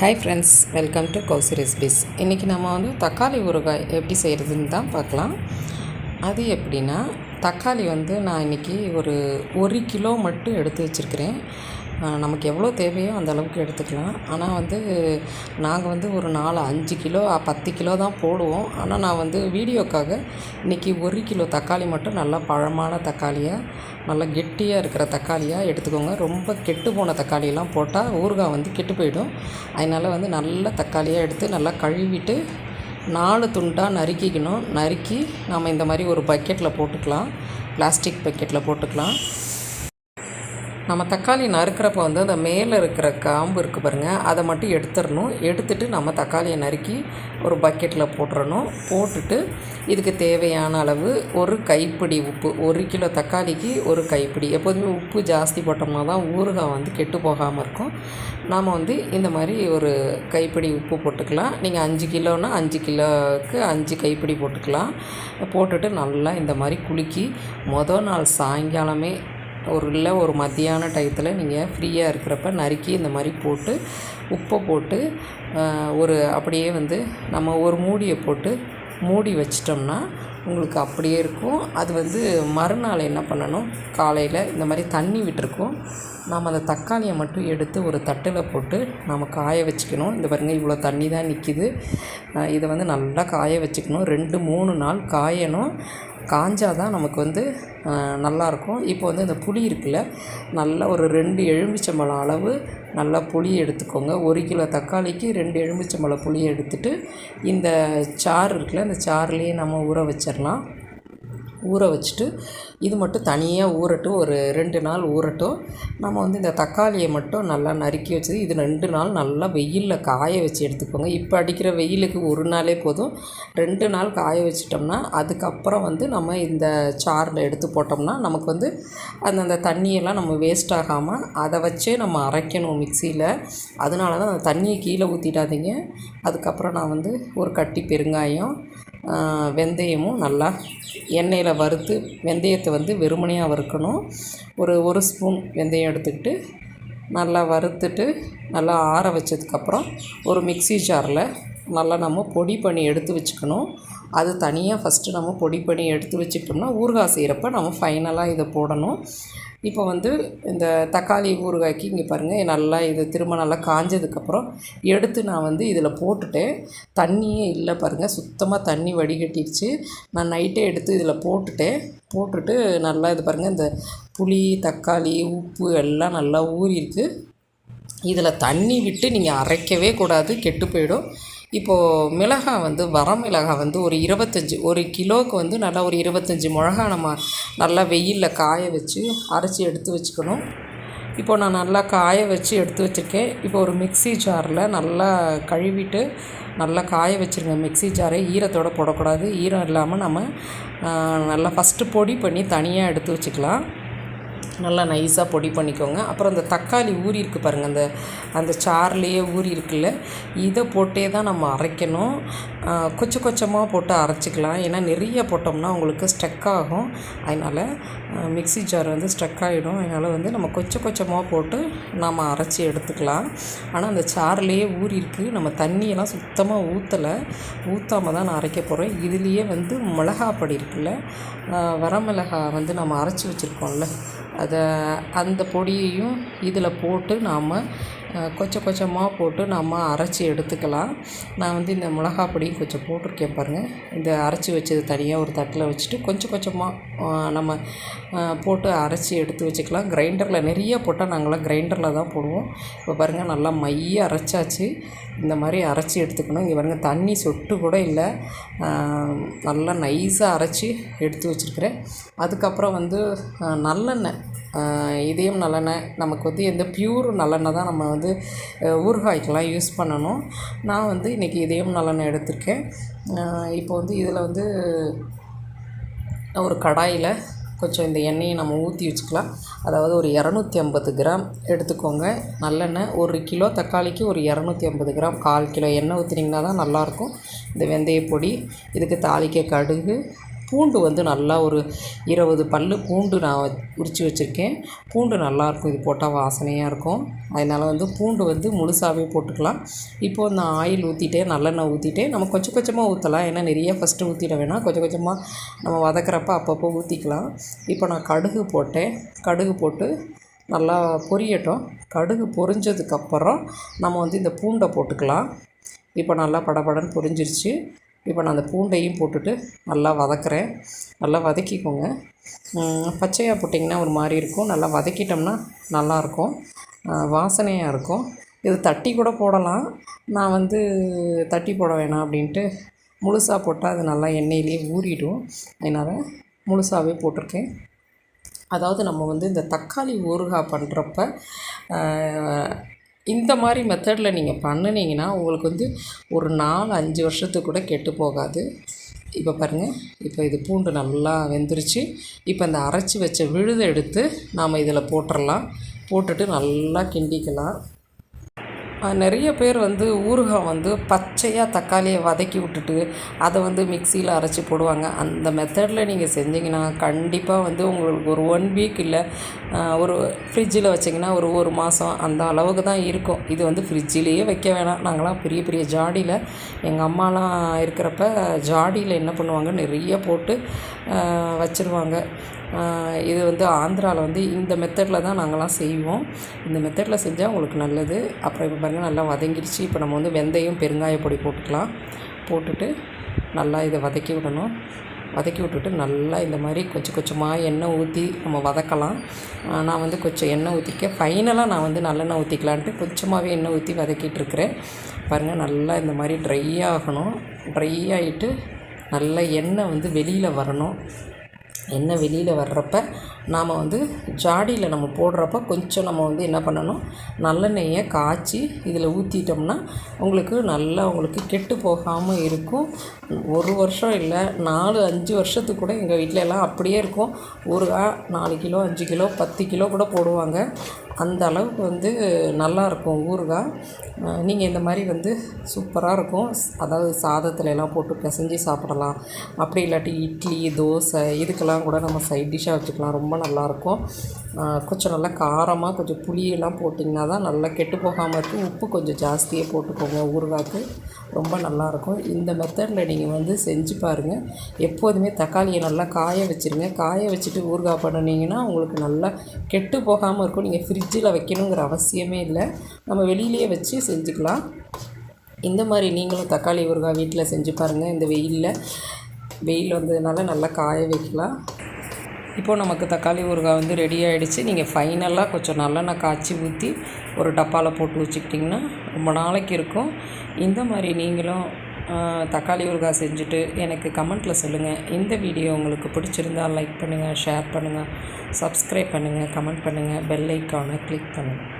Hi friends welcome to Kousi recipes இன்றைக்கி நம்ம வந்து தக்காளி ஊறுகாய் எப்படி செய்கிறதுன்னு தான் பார்க்கலாம். அது எப்படின்னா தக்காளி வந்து நான் இன்றைக்கி ஒரு ஒரு கிலோ மட்டும் எடுத்து வச்சுருக்கிறேன். நமக்கு எவ்வளோ தேவையோ அந்த அளவுக்கு எடுத்துக்கலாம். ஆனால் வந்து நாங்கள் வந்து ஒரு நாலு அஞ்சு கிலோ பத்து கிலோ தான் போடுவோம். ஆனால் நான் வந்து வீடியோக்காக இன்றைக்கி ஒரு கிலோ தக்காளி மட்டும் நல்லா பழமான தக்காளியாக நல்லா கெட்டியாக இருக்கிற தக்காளியாக எடுத்துக்கோங்க. ரொம்ப கெட்டு போன தக்காளியெல்லாம் போட்டால் ஊறுகாய் வந்து கெட்டு போயிடும். அதனால் வந்து நல்ல தக்காளியாக எடுத்து நல்லா கழுவிட்டு நாலு துண்டாக நறுக்கிக்கணும். நறுக்கி நம்ம இந்த மாதிரி ஒரு பக்கெட்டில் போட்டுக்கலாம். பிளாஸ்டிக் பக்கெட்டில் போட்டுக்கலாம். நம்ம தக்காளி நறுக்கிறப்ப வந்து அந்த மேலே இருக்கிற காம்பு இருக்குது பாருங்கள் அதை மட்டும் எடுத்துடணும். எடுத்துட்டு நம்ம தக்காளியை நறுக்கி ஒரு பக்கெட்டில் போட்டுறணும். போட்டுட்டு இதுக்கு தேவையான அளவு ஒரு கைப்பிடி உப்பு ஒரு கிலோ தக்காளிக்கு ஒரு கைப்பிடி. எப்போதுமே உப்பு ஜாஸ்தி போட்டோம்னா தான் ஊறுகாய் வந்து கெட்டு போகாமல் இருக்கும். நாம் வந்து இந்த மாதிரி ஒரு கைப்பிடி உப்பு போட்டுக்கலாம். நீங்கள் அஞ்சு கிலோன்னா அஞ்சு கிலோவுக்கு அஞ்சு கைப்பிடி போட்டுக்கலாம். போட்டுட்டு நல்லா இந்த மாதிரி குலுக்கி மொதல் நாள் சாயங்காலமே ஒரு இல்லை ஒரு மத்தியான டயத்தில் நீங்கள் ஃப்ரீயாக இருக்கிறப்ப நறுக்கி இந்த மாதிரி போட்டு உப்பை போட்டு ஒரு அப்படியே வந்து நம்ம ஒரு மூடியை போட்டு மூடி வச்சிட்டோம்னா உங்களுக்கு அப்படியே இருக்கும். அது வந்து மறுநாள் என்ன பண்ணணும்? காலையில் இந்த மாதிரி தண்ணி விட்டுருக்கோம். நம்ம அந்த தக்காளியை மட்டும் எடுத்து ஒரு தட்டில் போட்டு நம்ம காய வச்சுக்கணும். இந்த பாருங்கள் இவ்வளோ தண்ணி தான் நிற்கிது இதை வந்து நல்லா காய வச்சுக்கணும். ரெண்டு மூணு நாள் காயணும். காஞ்சால் தான் நமக்கு வந்து நல்லாயிருக்கும் இப்போ வந்து இந்த புளி இருக்குல்ல நல்லா ஒரு ரெண்டு எலுமிச்சம்பழம் அளவு நல்லா புளி எடுத்துக்கோங்க. ஒரு கிலோ தக்காளிக்கு ரெண்டு எலுமிச்சம்பழம் புளியை எடுத்துட்டு இந்த சாறு இருக்குல்ல இந்த சாறுலேயே நம்ம ஊற வச்சிடலாம் ஊற வச்சுட்டு இது மட்டும் தனியாக ஊறட்டும். ஒரு ரெண்டு நாள் ஊறட்டும். நம்ம வந்து இந்த தக்காளியை மட்டும் நல்லா நறுக்கி வச்சது இது ரெண்டு நாள் நல்லா வெயிலில் காய வச்சு எடுத்துக்கோங்க. இப்போ அடிக்கிற வெயிலுக்கு ஒரு நாளே போதும். ரெண்டு நாள் காய வச்சிட்டோம்னா அதுக்கப்புறம் வந்து நம்ம இந்த சாரில் எடுத்து போட்டோம்னா நமக்கு வந்து அந்தந்த தண்ணியெல்லாம் நம்ம வேஸ்ட் ஆகாமல் அதை வச்சே நம்ம அரைக்கணும் மிக்சியில். அதனால தான் அந்த தண்ணியை கீழே ஊற்றிடாதீங்க அதுக்கப்புறம் நான் வந்து ஒரு கட்டி பெருங்காயம் வெந்தயமும் நல்லா எண்ணெயில் வறுத்து வெந்தயத்தை வந்து வெறுமனையாக வறுக்கணும். ஒரு ஒரு ஸ்பூன் வெந்தயம் எடுத்துக்கிட்டு நல்லா வறுத்துட்டு நல்லா ஆற வச்சதுக்கப்புறம் ஒரு மிக்ஸி ஜாரில் நல்லா நம்ம பொடி பண்ணி எடுத்து வச்சுக்கணும். அது தனியாக ஃபஸ்ட்டு நம்ம பொடி பண்ணி எடுத்து வச்சுக்கிட்டோம்னா ஊறுகாய் செய்கிறப்ப நம்ம ஃபைனலாக இதை போடணும். இப்போ வந்து இந்த தக்காளி ஊறுகாய்க்கு இங்கே பாருங்கள் நல்லா இது திரும்ப நல்லா காஞ்சதுக்கப்புறம் எடுத்து நான் வந்து இதில் போட்டுட்டேன். தண்ணியே இல்லை பாருங்கள் சுத்தமாக தண்ணி வடிகட்டிடுச்சு நான் நைட்டே எடுத்து இதில் போட்டுட்டேன். போட்டுட்டு நல்லா இது பாருங்கள் இந்த புளி தக்காளி உப்பு எல்லாம் நல்லா ஊறியிருக்கு. இதில் தண்ணி விட்டு நீங்கள் அரைக்கவே கூடாது கெட்டு போயிடும். இப்போது மிளகாய் வந்து வரமிளகாய் வந்து ஒரு இருபத்தஞ்சி ஒரு கிலோவுக்கு வந்து நல்லா ஒரு இருபத்தஞ்சி மிளகா நம்ம நல்லா வெயிலில் காய வச்சு அரைச்சி எடுத்து வச்சுக்கணும். இப்போது நான் நல்லா காய வச்சு எடுத்து வச்சுருக்கேன். இப்போ ஒரு மிக்ஸி ஜாரில் நல்லா கழுவிட்டு நல்லா காய வச்சுருங்க. மிக்ஸி ஜாரை ஈரத்தோடு போடக்கூடாது. ஈரம் இல்லாமல் நம்ம நல்லா ஃபஸ்ட்டு பொடி பண்ணி தனியாக எடுத்து வச்சுக்கலாம். நல்லா நைஸாக பொடி பண்ணிக்கோங்க. அப்புறம் அந்த தக்காளி ஊறியிருக்கு பாருங்கள் அந்த அந்த சார்லேயே ஊறி இருக்குல்ல இதை போட்டே தான் நம்ம அரைக்கணும். கொச்சம் கொச்சமாக போட்டு அரைச்சிக்கலாம். ஏன்னா நிறைய போட்டோம்னா உங்களுக்கு ஸ்டக் ஆகும். அதனால் மிக்ஸி ஜார் வந்து ஸ்டக் ஆகிடும் அதனால் வந்து நம்ம கொஞ்சம் கொஞ்சமாக போட்டு நாம் அரைச்சி எடுத்துக்கலாம். ஆனால் அந்த சாருலேயே ஊறிருக்கு நம்ம தண்ணியெல்லாம் சுத்தமாக ஊற்றலை ஊற்றாம தான் நான் அரைக்க போகிறேன் இதுலேயே வந்து மிளகாப்பொடி இருக்குல்ல வரமிளகா வரமிளகாய் வந்து நம்ம அரைச்சி வச்சுருக்கோம்ல அதை அந்த பொடியையும் இதில் போட்டு நாம் கொஞ்சம் கொஞ்சமாக போட்டு நம்ம அரைச்சி எடுத்துக்கலாம். நான் வந்து இந்த மிளகா பொடியும் கொஞ்சம் போட்டிருக்கேன் பாருங்கள் இந்த அரைச்சி வச்சது தனியாக ஒரு தட்டில் வச்சுட்டு கொஞ்சம் கொஞ்சமாக நம்ம போட்டு அரைச்சி எடுத்து வச்சுக்கலாம். கிரைண்டரில் நிறைய போட்டால் நாங்களாம் கிரைண்டரில் தான் போடுவோம். இப்போ பாருங்கள் நல்லா மைய அரைச்சாச்சு. இந்த மாதிரி அரைச்சி எடுத்துக்கணும். இங்கே பாருங்கள் தண்ணி சொட்டு கூட இல்லை. நல்லா நைஸாக அரைச்சி எடுத்து வச்சுருக்கிறேன். அதுக்கப்புறம் வந்து நல்லெண்ணெய். இதயம் நல்லெண்ணெய் நமக்கு வந்து எந்த பியூர் நல்லெண்ணெய் தான் நம்ம வந்து ஊறுகாய்க்கெலாம் ஊறுகாய்க்கெல்லாம் யூஸ் பண்ணணும். நான் வந்து இன்றைக்கி இதயம் நல்லெண்ணெய் எடுத்திருக்கேன். இப்போ வந்து இதில் வந்து ஒரு கடாயில் கொஞ்சம் இந்த எண்ணெயை நம்ம ஊற்றி வச்சுக்கலாம். அதாவது ஒரு இரநூத்தி ஐம்பது கிராம் எடுத்துக்கோங்க. நல்லெண்ணெய் ஒரு கிலோ தக்காளிக்கு ஒரு இரநூத்தி ஐம்பது கிராம் கால் கிலோ எண்ணெய் ஊற்றினீங்கன்னா தான் நல்லாயிருக்கும். இந்த வெந்தய பொடி இதுக்கு தாளிக்க கடுகு பூண்டு வந்து நல்லா ஒரு இருபது பல் பூண்டு நான் உரித்து வச்சுருக்கேன். பூண்டு நல்லாயிருக்கும் இது போட்டால் வாசனையாக இருக்கும். அதனால் வந்து பூண்டு வந்து முழுசாகவே போட்டுக்கலாம். இப்போது நான் ஆயில் ஊற்றிட்டே நல்லெண்ணெய் ஊற்றிட்டே நம்ம கொஞ்சம் கொஞ்சமாக ஊற்றலாம் ஏன்னா நிறைய ஃபஸ்ட்டு ஊற்றிட வேணாம். கொஞ்சம் கொஞ்சமாக நம்ம வதக்கிறப்ப அப்பப்போ ஊற்றிக்கலாம் இப்போ நான் கடுகு போட்டேன். கடுகு போட்டு நல்லா பொரியட்டும். கடுகு பொரிஞ்சதுக்கப்புறம் நம்ம வந்து இந்த பூண்டை போட்டுக்கலாம். இப்போ நல்லா படபடன்னு பொரிஞ்சிருச்சு. இப்போ நான் அந்த பூண்டையும் போட்டுட்டு நல்லா வதக்குறேன். நல்லா வதக்கிக்கோங்க. பச்சையாக போட்டிங்கன்னா ஒரு மாதிரி இருக்கும். நல்லா வதக்கிட்டோம்னா நல்லாயிருக்கும். வாசனையாக இருக்கும். இது தட்டி கூட போடலாம். நான் வந்து தட்டி போட வேணாம் அப்படின்ட்டு முழுசாக போட்டால் அது நல்லா எண்ணெயிலேயே ஊறிடும். அதனால் முழுசாகவே போட்டிருக்கேன். அதாவது நம்ம வந்து இந்த தக்காளி ஊறுகாய் பண்ணுறப்ப இந்த மாதிரி மெத்தடில் நீங்கள் பண்ணுனீங்கன்னா உங்களுக்கு வந்து ஒரு நாலு அஞ்சு வருஷத்துக்கு கூட கெட்டு போகாது. இப்போ பாருங்கள் இப்போ இது பூண்டு நல்லா வெந்துருச்சு. இப்போ இந்த அரைச்சி வச்ச விழுதை எடுத்து நாம் இதில் போட்டுடலாம் போட்டுட்டு நல்லா கிண்டிக்கலாம். நிறைய பேர் வந்து ஊறுகாய் வந்து பச்சையாக தக்காளியை வதக்கி விட்டுட்டு அதை வந்து மிக்சியில் அரைச்சி போடுவாங்க. அந்த மெத்தடில் நீங்கள் செஞ்சிங்கன்னா கண்டிப்பாக வந்து உங்களுக்கு ஒரு ஒன் வீக் இல்லை ஒரு ஃப்ரிட்ஜில் வச்சிங்கன்னா ஒரு ஒரு மாதம் அந்த அளவுக்கு தான் இருக்கும். இது வந்து ஃப்ரிட்ஜிலேயே வைக்க வேணாம். நாங்களாம் பெரிய பெரிய ஜாடியில் எங்கள் அம்மாலாம் இருக்கிறப்ப ஜாடியில் என்ன பண்ணுவாங்க நிறைய போட்டு வச்சுருவாங்க. இது வந்து ஆந்திராவில் வந்து இந்த மெத்தடில் தான் நாங்கள்லாம் செய்வோம். இந்த மெத்தடில் செஞ்சால் உங்களுக்கு நல்லது. அப்புறம் இப்போ பாருங்கள் நல்லா வதங்கிடுச்சு இப்போ நம்ம வந்து வெந்தயம் பெருங்காய பொடி போட்டுக்கலாம். போட்டுட்டு நல்லா இதை வதக்கி விடணும். வதக்கி விட்டுட்டு நல்லா இந்த மாதிரி கொஞ்சம் கொஞ்சமாக எண்ணெய் ஊற்றி நம்ம வதக்கலாம். நான் வந்து கொஞ்சம் எண்ணெய் ஊற்றிக்க ஃபைனலாக நான் வந்து நல்லெண்ணெய் ஊற்றிக்கலான்ட்டு கொஞ்சமாகவே எண்ணெய் ஊற்றி வதக்கிட்டுருக்குறேன் பாருங்கள் நல்லா இந்த மாதிரி ட்ரை ஆகணும். ட்ரை ஆகிட்டு நல்லா எண்ணெய் வந்து வெளியில் வரணும். எண்ணெய் வெளியில் வர்றப்ப நாம் வந்து ஜாடியில் நம்ம போடுறப்ப கொஞ்சம் நம்ம வந்து என்ன பண்ணணும்? நல்லெண்ணெயை காய்ச்சி இதில் ஊற்றிட்டோம்னா உங்களுக்கு நல்லா உங்களுக்கு கெட்டு போகாமல் இருக்கும். ஒரு வருஷம் இல்லை நாலு அஞ்சு வருஷத்துக்கு கூட எங்கள் வீட்டில் எல்லாம் அப்படியே இருக்கும். ஊறுகாய் நாலு கிலோ அஞ்சு கிலோ பத்து கிலோ கூட போடுவாங்க. அந்த அளவுக்கு வந்து நல்லாயிருக்கும் ஊறுகாய். நீங்கள் இந்த மாதிரி வந்து சூப்பராக இருக்கும். அதாவது சாதத்தில் எல்லாம் போட்டு பிசைஞ்சு சாப்பிடலாம். அப்படி இல்லாட்டி இட்லி தோசை இதுக்கெல்லாம் கூட நம்ம சைட் டிஷ்ஷாக வச்சுக்கலாம். ரொம்ப நல்லாயிருக்கும் கொஞ்சம் நல்லா காரமாக கொஞ்சம் புளியெல்லாம் போட்டிங்கன்னா தான் நல்லா கெட்டு போகாமல் இருக்கும். உப்பு கொஞ்சம் ஜாஸ்தியே போட்டுக்கோங்க ஊறுகாய்க்கு. ரொம்ப நல்லாயிருக்கும் இந்த மெத்தடில் நீங்கள் வந்து செஞ்சு பாருங்கள் எப்போதுமே தக்காளியை நல்லா காய வச்சுருங்க. காய வச்சுட்டு ஊறுகாய் பண்ணினீங்கன்னா உங்களுக்கு நல்லா கெட்டு போகாமல் இருக்கும். நீங்கள் ஃப்ரிட்ஜ் ஃப்ரிட்ஜில் வைக்கணுங்கிற அவசியமே இல்லை. நம்ம வெளியிலேயே வச்சு செஞ்சுக்கலாம். இந்த மாதிரி நீங்களும் தக்காளி ஊறுகாய் வீட்டில் செஞ்சு பாருங்கள் இந்த வெயிலில் வெயில் வந்ததுனால நல்லா காய வைக்கலாம். இப்போது நமக்கு தக்காளி ஊறுகாய் வந்து ரெடி ஆகிடுச்சு நீங்கள் ஃபைனலாக கொஞ்சம் நல்லெண்ணெய் காய்ச்சி ஊற்றி ஒரு டப்பாவில் போட்டு வச்சுக்கிட்டிங்கன்னா ரொம்ப நாளைக்கு இருக்கும். இந்த மாதிரி நீங்களும் தக்காளி ஊறுகாய் செஞ்சுட்டு எனக்கு கமெண்ட்டில் சொல்லுங்கள் இந்த வீடியோ உங்களுக்கு பிடிச்சிருந்தால் லைக் பண்ணுங்கள் ஷேர் பண்ணுங்கள் சப்ஸ்கிரைப் பண்ணுங்கள் கமெண்ட் பண்ணுங்கள் பெல் ஐக்கானை கிளிக் பண்ணுங்கள்